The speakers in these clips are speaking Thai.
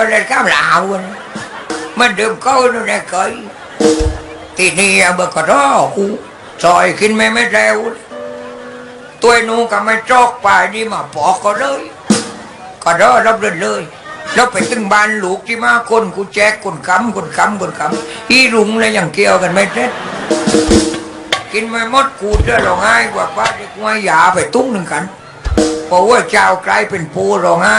ก็เลยข้ามลาวมันดื่มเข้านู่นแหละเคยทีนี้เบอร์ก็รอกูซอยกินไม่ไม่แล้วตัวนูก็ไม่จอกไปนี่มาปอกก็เลย ก็รอรับเรือยเลยแล้วไปถึงบ้านลูกที่มาคนกูแจกคนคำคนคำคนคำอีรุงเลยอยังเกี่ยวกันไม่เสร็จกินไม่หมดกูจะร้องไห้กว่าป้าจะกูให้ยาไปตุ้งหนึ่งกันเพราะว่าเจ้ากลายเป็นปูร้องไห้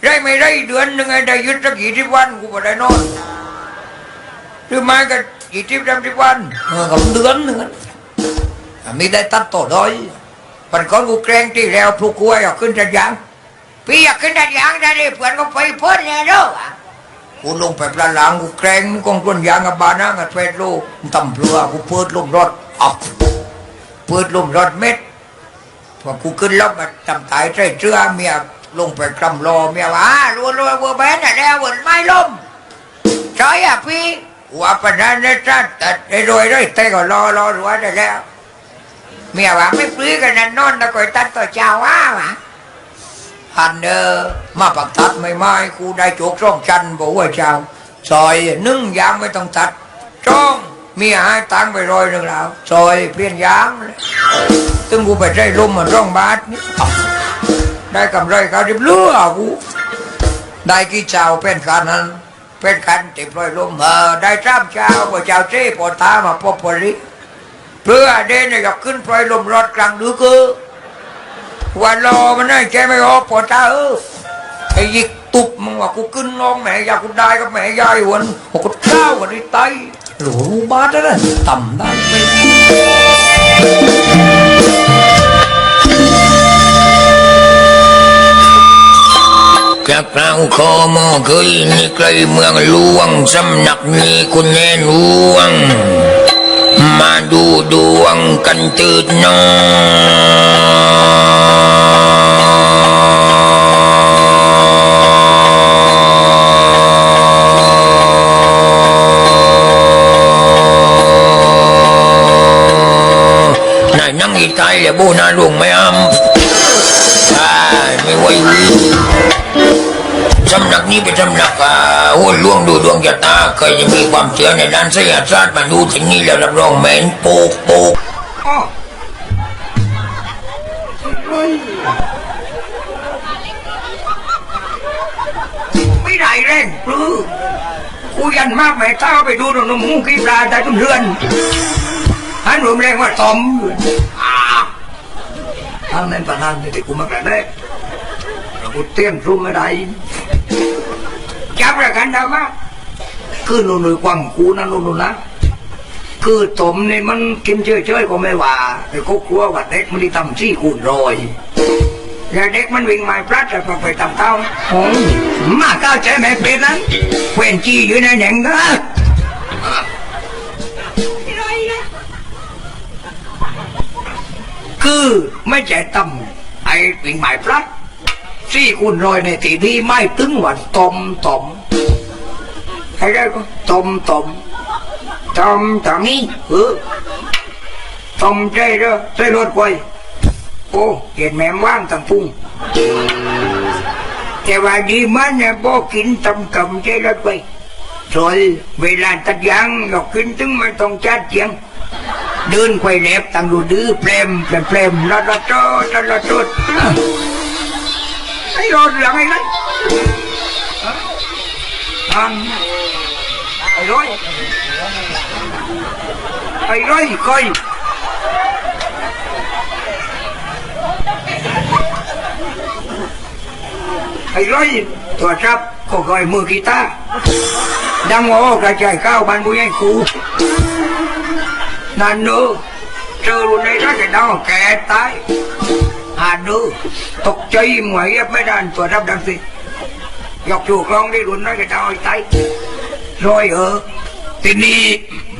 ไม่ตัดยางเลยกินในร้อยอย่าเราชาวตัดยางเกษตรกรให้ก็หยุดมั่งได้ไม่ได้เดือนหนึ่งไงได้ยุดสักกี่สิบวันกูก็ได้นอนหรือไม่ก็กี่สิบสามสิบวันเออกับเดือนหนึ่งม่ได้ตัดต่อด้อยปันก่อนกูแกล้งที่แล้วพวกกูอยากขึ้นตัดยางพี่อยากขึ้นดัดยางได้ดิเพื่อนก็ไปเพ่นเนี่ยเด้อกูลงไปปลาหลังกูแกรงกองต้นยางกับบานากับเฟดโลกตำเปลือกูเปิดลมรถออกเปิดลมรถเม็ดพอกูขึ้นรถมาตำตายใส่เสื้อเมีย ลงไปกำรอเมียว่ารัวรัววัวแบนอะแล้ววนไม่ล้มใช่อะพี่ว่าปนันนะจ๊ะแต่ไอ้รวยเลยเต้ก็รอรอรัวได้แล้ว เมียว่าไม่ปลื้กันนั่นนอนนะก่อยตัดต่อเจ้าว่าวะพันเดอมาปักตัดไม่ไม้กูได้โจกร่องจันบอกว่าเจ้าซอยนึ่งยางไม่ต้องตัดจ้องมีหายตังไปรอยหนึ่งแล้วซอยเปลี่ยนยางเลยตึงกูไปได้ร่มมันร่องบาทนี่อ้าว ได้กำไรเขาดิบเลือกูได้กี่เจ้าเป็นการนั้น เป็นการติดรอยลมเออได้จ้ามเจ้าว่าเจ้าเจ้ปอตามาพบพลิเพื่อเดนอยากขึ้นปล่อยลมรถกลางดึกเออวันรอมันได้แกไม่ออกปอตาเออไอ้ยิกตุบมึงว่ากูขึ้นน้องแม่ยากกูได้กับแม่ยายวันโอ้กูเจ้าวันนี้ไตหลูบ้าดแล้วนต่ำได้ จากเราขอมอเคยนี่ไกลเมืองหลวงสำนักนี้คุณแน่หลวง มาดูดวงกันตืดนอนายนั่งอีกไกลเลยบูนาลุงไม่อ้ำไม่ไหว สำนักนี้เป็นสำนักอ่าหัวหลวงดูดวงชะตาเคยจะมีความเชื่อในด้านไสยศาสตร์มาดูที่นี่แล้วรับรองแมนโปกโปกไม่ได้เร่งปลื้อกูยันมากแม่เท้าไปดูหนุ่มหูกีปลาใจตุ้มเรือนหันรวมแรงว่าตอมอ้าทางนั้นปะนันนี่กูมากระแดกแล้วกูเตี้ยมซุ่มไม่ได้ จับประกันดามาคือหนุ่นๆกวางกูนะหนุ่นๆนะคือตมนี่มันกินเฉยๆก็ไม่ว่าแต่ก็กลัวว่าเด็กมันได้ทำซี่คูณรอยแล้วเด็กมันวิ่งมาพลัดแล้วก็ไปทำเต้าโอ้ยมาก้าใจแม่เป็ดนั้นเว้นจี้อยู่ในแหน่งก็คือไม่ใช่ตำไอ้วิ่งหมายพลัด ซี่คูณรอยในที่นี้ไม่ตึงว่าตมตมใครได้ก็ตมตมทำทำนี้เออทำใจเด้อใส่รถไวโอ้เห็นแม่มว่างตั้งพุ่งแต่ว่าดีมันเนี่ยบ่กินตำกำใจรถไว้สวยเวลาตัดยางหลอกกินถึงไม่ต้องจัดเสียงเดินไขว้แหลบตั้งดูดื้อเปลมเปลมเปลมละละโตละละโต ไอ้รถเหลืองไอ้ไรทันไอ้ร้อยไอ้ร้อยคอยไอ้ร้อยตัวจับก็คอยมือกีตาร์ดังโอ้กระจายข้าวบ้านบุญยังคูนั่นเนอะเจอรุ่นในรักดาวแก่ตาย หาดูตกใจหมวยไม่ได้ตัวรับดังสิยกถูกลองได้รุนนั้นก็ดาวตายรอยเออทีนี้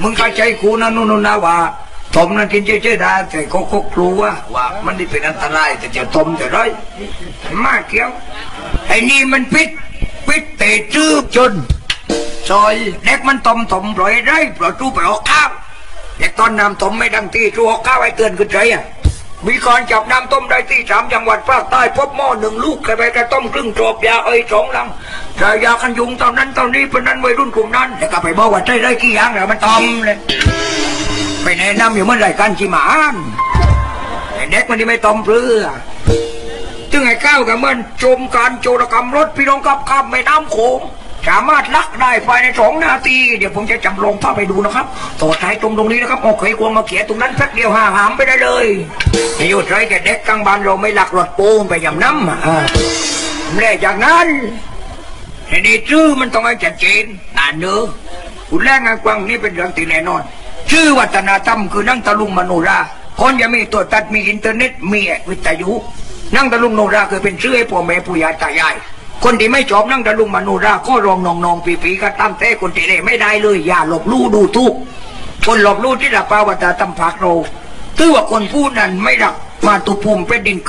มึงเข้าใจกูนะนู่นนนะว่าตมนั้นกินเฉยๆได้แต่ก็ก็กลัวว่ามันนี่เป็นอันตรายแต่จะตมจะได้มาเกี่ยวไอ้นี่มันพิษพิษเตะจื้อจนซอยเด็กมันตมตมปล่อยได้ปล่อยตู้ไปออกข้าวเด็กตอนน้ำตมไม่ดังตีตู้ออกข้าวไอ้เตือนขึ้นใจอะ มีการจับน้ำต้มได้ที่สามจังหวัดภาคใต้พบหม้อหนึ่งลูกใครไปกระต้มครึ่งจบยาเอ้ยสองลังแต่ยากันยุงตอนนั้นตอนนี้เป็นนั้นวัยรุ่นกลุ่มนั้นแล้วก็ไปบอกว่าใช่ได้กี่ย่างแล้วมันตอมเลยไปแนะนำอยู่เมื่อไหร่กันชิหมานเด็กมันนี่ไม่ตอมเปลือจึงไอ้ก้าวกับมันจมการโจรกรรมรถพี่น้องกับข้ามแม่น้ำโขง สามารถลักได้ภายในสองนาที เดี๋ยวผมจะจำลองภาพไปดูนะครับต่อท้ายตรงตรงนี้นะครับเอาเคยควงมาเขียนตรงนั้นแป๊บเดียวห้าหามไปได้เลยไม่อยู่ใจแก่เด็กกลางบ้านเราไม่หลักรถปูนไปยำน้ำแล้วจากนั้นทีนี้ชื่อมันต้องให้ชัดเจนอ่านเนื้อคุณแรงงานกวางนี่เป็นเรื่องที่แน่นอน ชื่อวัฒนธรรมคือนั่งตะลุงมโนราคนจะมีตัวตัดมีอินเทอร์เน็ตมีวิทยุนั่งตะลุงโนราคือเป็นชื่อให้พ่อแม่ปู่ย่าตายาย คนที่ไม่ชอบนั่งตะลุงมโนราก็รองนองนองปีปีก็ตั้มแต่คนที่ไไม่ได้เลย อย่าหลบลู่ดูทุกคนหลบลู่ที่รับปาวัฒนธรรมภาคเราตือว่าคนพูดนั้นไม่รักมาตุภูมิเป็นดินเกิด